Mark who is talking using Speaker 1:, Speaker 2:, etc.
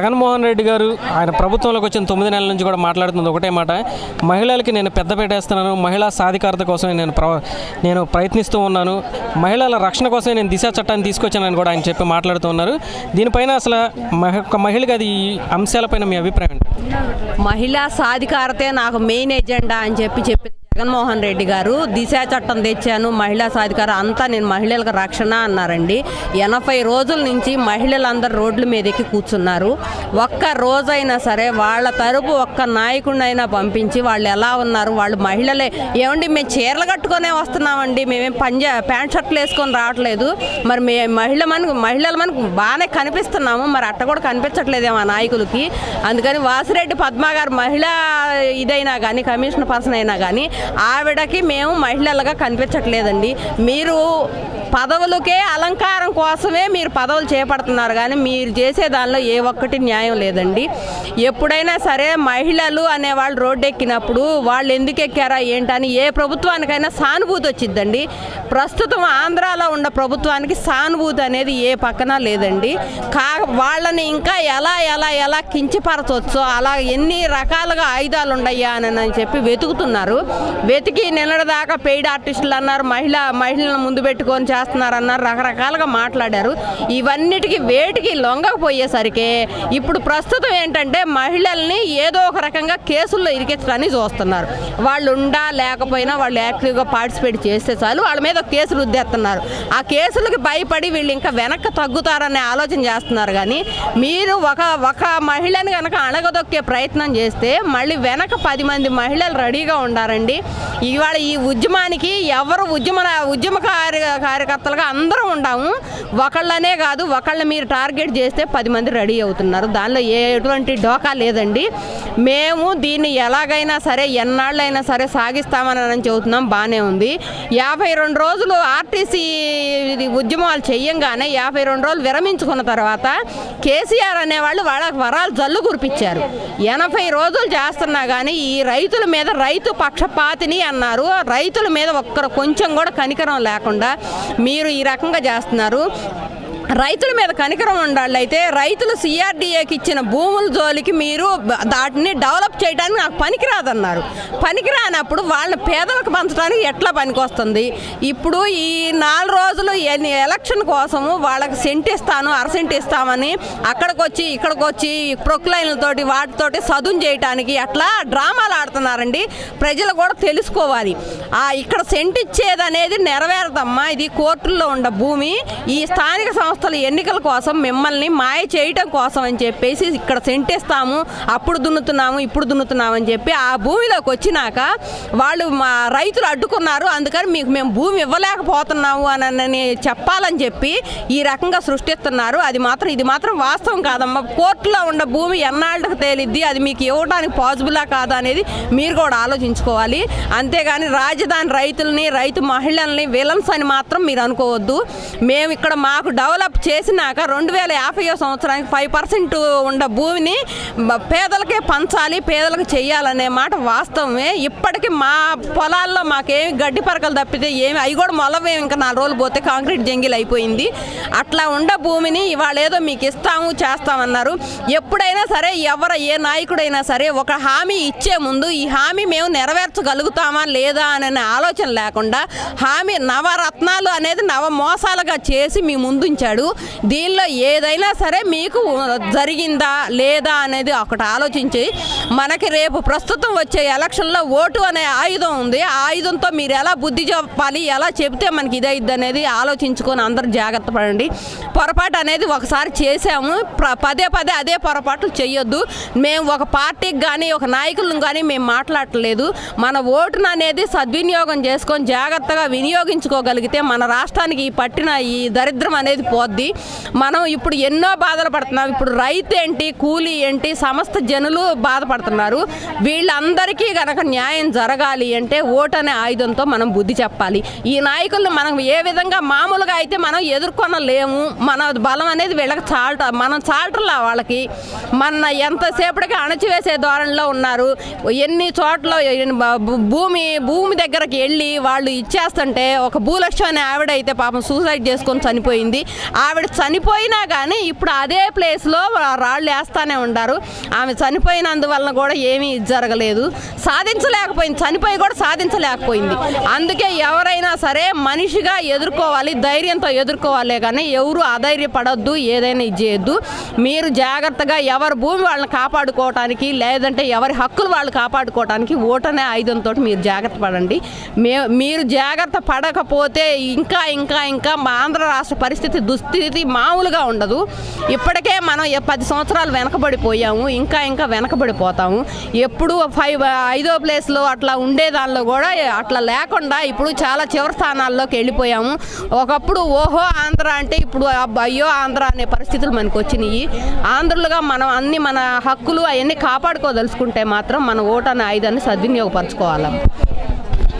Speaker 1: జగన్మోహన్ రెడ్డి గారు ఆయన ప్రభుత్వంలోకి వచ్చిన తొమ్మిది నెలల నుంచి కూడా మాట్లాడుతుంది ఒకటే మాట. మహిళలకి నేను పెద్ద వేస్తున్నాను మహిళా సాధికారత కోసం నేను ప్ర నేను ప్రయత్నిస్తూ ఉన్నాను. మహిళల రక్షణ కోసం నేను దిశ చట్టాన్ని తీసుకొచ్చానని కూడా ఆయన చెప్పి మాట్లాడుతూ ఉన్నారు. దీనిపైన అసలు ఒక మహిళగా అది ఈ అంశాలపైన మీ అభిప్రాయం
Speaker 2: మహిళా సాధికారతే నాకు మెయిన్ ఎజెండా అని చెప్పి చెప్పి జగన్మోహన్ రెడ్డి గారు దిశ చట్టం తెచ్చాను మహిళా సాధికార అంతా నేను మహిళలకు రక్షణ అన్నారండి. ఎనభై రోజుల నుంచి మహిళలందరూ రోడ్ల మీద ఎక్కి కూర్చున్నారు. ఒక్క రోజైనా సరే వాళ్ళ తరపు ఒక్క నాయకుడినైనా పంపించి వాళ్ళు ఎలా ఉన్నారు వాళ్ళు మహిళలే ఏమండి మేము చీరలు కట్టుకొనే వస్తున్నామండి మేమేం పంజా ప్యాంట్ షర్ట్లు వేసుకొని రావట్లేదు. మరి మే మహిళ మనకు మహిళలు మనకు బాగానే కనిపిస్తున్నాము మరి అట్ట కూడా కనిపించట్లేదేమో మా నాయకులకి. అందుకని వాసిరెడ్డి పద్మ గారు మహిళ ఇదైనా కానీ కమిషన్ పర్సన్ అయినా కానీ ఆవిడకి మేము మహిళలుగా కనిపించట్లేదండి. మీరు పదవులకే అలంకారం కోసమే మీరు పదవులు చేపడుతున్నారు కానీ మీరు చేసే దానిలో ఏ ఒక్కటి న్యాయం లేదండి. ఎప్పుడైనా సరే మహిళలు అనేవాళ్ళు రోడ్డు ఎక్కినప్పుడు వాళ్ళు ఎందుకు ఎక్కారా ఏంటని ఏ ప్రభుత్వానికైనా సానుభూతి వచ్చిందండి ప్రస్తుతం ఆంధ్రాలో ఉన్న ప్రభుత్వానికి సానుభూతి అనేది ఏ పక్కన లేదండి. కా వాళ్ళని ఇంకా ఎలా ఎలా ఎలా కించపరచవచ్చో అలా ఎన్ని రకాలుగా ఆయుధాలు ఉన్నాయా అని అని చెప్పి వెతుకుతున్నారు. వెతికి నిన్నటిదాకా పెయిడ్ ఆర్టిస్టులు అన్నారు మహిళ మహిళలను ముందు పెట్టుకొని చేస్తున్నారన్నారు రకరకాలుగా మాట్లాడారు. ఇవన్నిటికి వేటికి లొంగకపోయేసరికి ఇప్పుడు ప్రస్తుతం ఏంటంటే మహిళల్ని ఏదో ఒక రకంగా కేసుల్లో ఇరికించడాన్ని చూస్తున్నారు. వాళ్ళు ఉండా లేకపోయినా వాళ్ళు యాక్టివ్గా పార్టిసిపేట్ చేస్తే చాలు వాళ్ళ మీద కేసులు రుద్దేస్తున్నారు. ఆ కేసులకి భయపడి వీళ్ళు ఇంకా వెనక్కి తగ్గుతారనే ఆలోచన చేస్తున్నారు కానీ మీరు ఒక ఒక మహిళని కనుక అణగదొక్కే ప్రయత్నం చేస్తే మళ్ళీ వెనక పది మంది మహిళలు రెడీగా ఉండారండి. ఇవాళ ఈ ఉద్యమానికి ఎవరు ఉద్యమ ఉద్యమ కార్య కార్యకర్తలుగా అందరం ఉండాము. ఒకళ్ళనే కాదు ఒకళ్ళని మీరు టార్గెట్ చేస్తే పది మంది రెడీ అవుతున్నారు. దానిలో ఏ ఎటువంటి డోకా లేదండి. మేము దీన్ని ఎలాగైనా సరే ఎన్నాళ్ళైనా సరే సాగిస్తామని చెబుతున్నాం. బాగానే ఉంది. యాభై రెండు రోజులు ఆర్టీసీ ఇది ఉద్యమాలు చేయంగానే యాభై రెండు రోజులు విరమించుకున్న తర్వాత కేసీఆర్ అనేవాళ్ళు వాళ్ళకి వరాలు జల్లు కురిపించారు. ఎనభై రోజులు చేస్తున్నా కానీ ఈ రైతుల మీద రైతు పక్షపాతిని అన్నారు. రైతుల మీద ఒక్కరు కొంచెం కూడా కనికరం లేకుండా మీరు ఈ రకంగా చేస్తున్నారు. రైతుల మీద కనికరం ఉండాలైతే రైతులు సిఆర్డీఏకి ఇచ్చిన భూముల జోలికి మీరు దాటిని డెవలప్ చేయడానికి నాకు పనికిరాదన్నారు. పనికిరానప్పుడు వాళ్ళ పేదలకు పంచడానికి ఎట్లా పనికొస్తుంది? ఇప్పుడు ఈ నాలుగు రోజులు ఎన్ని- ఎలక్షన్ కోసము వాళ్ళకి సెంట్ ఇస్తాను అరసెంట్ ఇస్తామని అక్కడికి వచ్చి ఇక్కడికి వచ్చి ప్రొక్లైన్లతోటి వాటితోటి సదును చేయటానికి అట్లా డ్రామాలు ఆడుతున్నారండి? ప్రజలు కూడా తెలుసుకోవాలి. ఆ ఇక్కడ సెంట్ ఇచ్చేది అనేది నెరవేరదమ్మా. ఇది కోర్టుల్లో ఉన్న భూమి. ఈ స్థానిక సంస్థ సంస్థల ఎన్నికల కోసం మిమ్మల్ని మాయ చేయటం కోసం అని చెప్పేసి ఇక్కడ సెంటేస్తాము అప్పుడు దున్నుతున్నాము ఇప్పుడు దున్నుతున్నాము అని చెప్పి ఆ భూమిలోకి వచ్చినాక వాళ్ళు మా రైతులు అడ్డుకున్నారు. అందుకని మీకు మేము భూమి ఇవ్వలేకపోతున్నాము అని చెప్పాలని చెప్పి ఈ రకంగా సృష్టిస్తున్నారు. అది మాత్రం ఇది మాత్రం వాస్తవం కాదమ్మా. కోర్టులో ఉన్న భూమి ఎన్నాళ్ళకి తేలిద్ది? అది మీకు ఇవ్వడానికి పాసిబులా కాదా అనేది మీరు కూడా ఆలోచించుకోవాలి. అంతేగాని రాజధాని రైతుల్ని రైతు మహిళల్ని విలన్స్ అని మాత్రం మీరు అనుకోవద్దు. మేము ఇక్కడ మాకు డెవలప్ చేసినాక రెండు వేల యాభై సంవత్సరానికి ఫైవ్ పర్సెంట్ ఉన్న భూమిని పేదలకే పంచాలి పేదలకు చేయాలనే మాట వాస్తవమే. ఇప్పటికీ మా పొలాల్లో మాకేమి గడ్డి పరకలు తప్పితే ఏమి అవి కూడా మొలవే ఇంకా నాలుగు రోజులు పోతే కాంక్రీట్ జంగిల్ అయిపోయింది. అట్లా ఉండ భూమిని ఇవాళ ఏదో మీకు ఇస్తాము చేస్తామన్నారు. ఎప్పుడైనా సరే ఎవరు ఏ నాయకుడైనా సరే ఒక హామీ ఇచ్చే ముందు ఈ హామీ మేము నెరవేర్చగలుగుతామా లేదా అనే ఆలోచన లేకుండా హామీ నవరత్నాలు అనేది నవ మోసాలుగా చేసి మీ ముందుంచాడు. దీనిలో ఏదైనా సరే మీకు జరిగిందా లేదా అనేది ఒకటి ఆలోచించి మనకి రేపు ప్రస్తుతం వచ్చే ఎలక్షన్లో ఓటు అనే ఆయుధం ఉంది. ఆ ఆయుధంతో మీరు ఎలా బుద్ధి చెప్పాలి ఎలా చెబితే మనకి ఇదైద్ది అనేది ఆలోచించుకొని అందరూ జాగ్రత్త పడండి. పొరపాటు అనేది ఒకసారి చేసాము పదే పదే అదే పొరపాట్లు చేయొద్దు మేము ఒక పార్టీకి కానీ ఒక నాయకులను కానీ మేము మాట్లాడట్లేదు. మన ఓటును అనేది సద్వినియోగం చేసుకొని జాగ్రత్తగా వినియోగించుకోగలిగితే మన రాష్ట్రానికి ఈ పట్టిన ఈ దరిద్రం అనేది పోద్ది. మనం ఇప్పుడు ఎన్నో బాధలు పడుతున్నాం. ఇప్పుడు రైతు ఏంటి కూలీ ఏంటి సమస్త జనులు బాధపడుతున్నారు. మాట్లాడుతున్నారు. వీళ్ళందరికీ కనుక న్యాయం జరగాలి అంటే ఓటు అనే ఆయుధంతో మనం బుద్ధి చెప్పాలి. ఈ నాయకులను మనం ఏ విధంగా మామూలుగా అయితే మనం ఎదుర్కొనలేము మన బలం అనేది వీళ్ళకి చాలట మనం చాలటలా వాళ్ళకి. మన ఎంతసేపటికి అణచివేసే ధోరణిలో ఉన్నారు. ఎన్ని చోట్ల భూమి భూమి దగ్గరకు వెళ్ళి వాళ్ళు ఇచ్చేస్తుంటే ఒక భూలక్ష్మి అనే ఆవిడ అయితే పాపం సూసైడ్ చేసుకొని చనిపోయింది. ఆవిడ చనిపోయినా కానీ ఇప్పుడు అదే ప్లేస్లో రాళ్ళు వేస్తానే ఉంటారు ఆమె చనిపోయినందువల్ల చనిపోయినందువలన కూడా ఏమీ జరగలేదు. సాధించలేకపోయింది. చనిపోయి కూడా సాధించలేకపోయింది. అందుకే ఎవరైనా సరే మనిషిగా ఎదుర్కోవాలి ధైర్యంతో ఎదుర్కోవాలి కానీ ఎవరు అధైర్యపడద్దు ఏదైనా ఇది చేయొద్దు మీరు జాగ్రత్తగా ఎవరి భూమి వాళ్ళని కాపాడుకోవటానికి లేదంటే ఎవరి హక్కులు వాళ్ళు కాపాడుకోవటానికి ఓటనే ఆయుధంతో మీరు జాగ్రత్త పడండి. మే మీరు జాగ్రత్త పడకపోతే ఇంకా ఇంకా ఇంకా మా ఆంధ్ర రాష్ట్ర పరిస్థితి దుస్థితి మామూలుగా ఉండదు. ఇప్పటికే మనం పది సంవత్సరాలు వెనకబడిపోయాము ఇంకా ఇంకా వెనకబడిపోతాము. ఎప్పుడు ఫైవ్ ఐదో ప్లేస్లో అట్లా ఉండే దానిలో కూడా అట్లా లేకుండా ఇప్పుడు చాలా చివరి స్థానాల్లోకి వెళ్ళిపోయాము. ఒకప్పుడు ఓహో ఆంధ్ర అంటే ఇప్పుడు అయ్యో ఆంధ్ర అనే పరిస్థితులు మనకు వచ్చినాయి. ఆంధ్రులుగా మనం అన్ని మన హక్కులు అవన్నీ కాపాడుకోదలుచుకుంటే మాత్రం మన ఓటు అనే ఆయుధాన్ని సద్వినియోగపరచుకోవాలి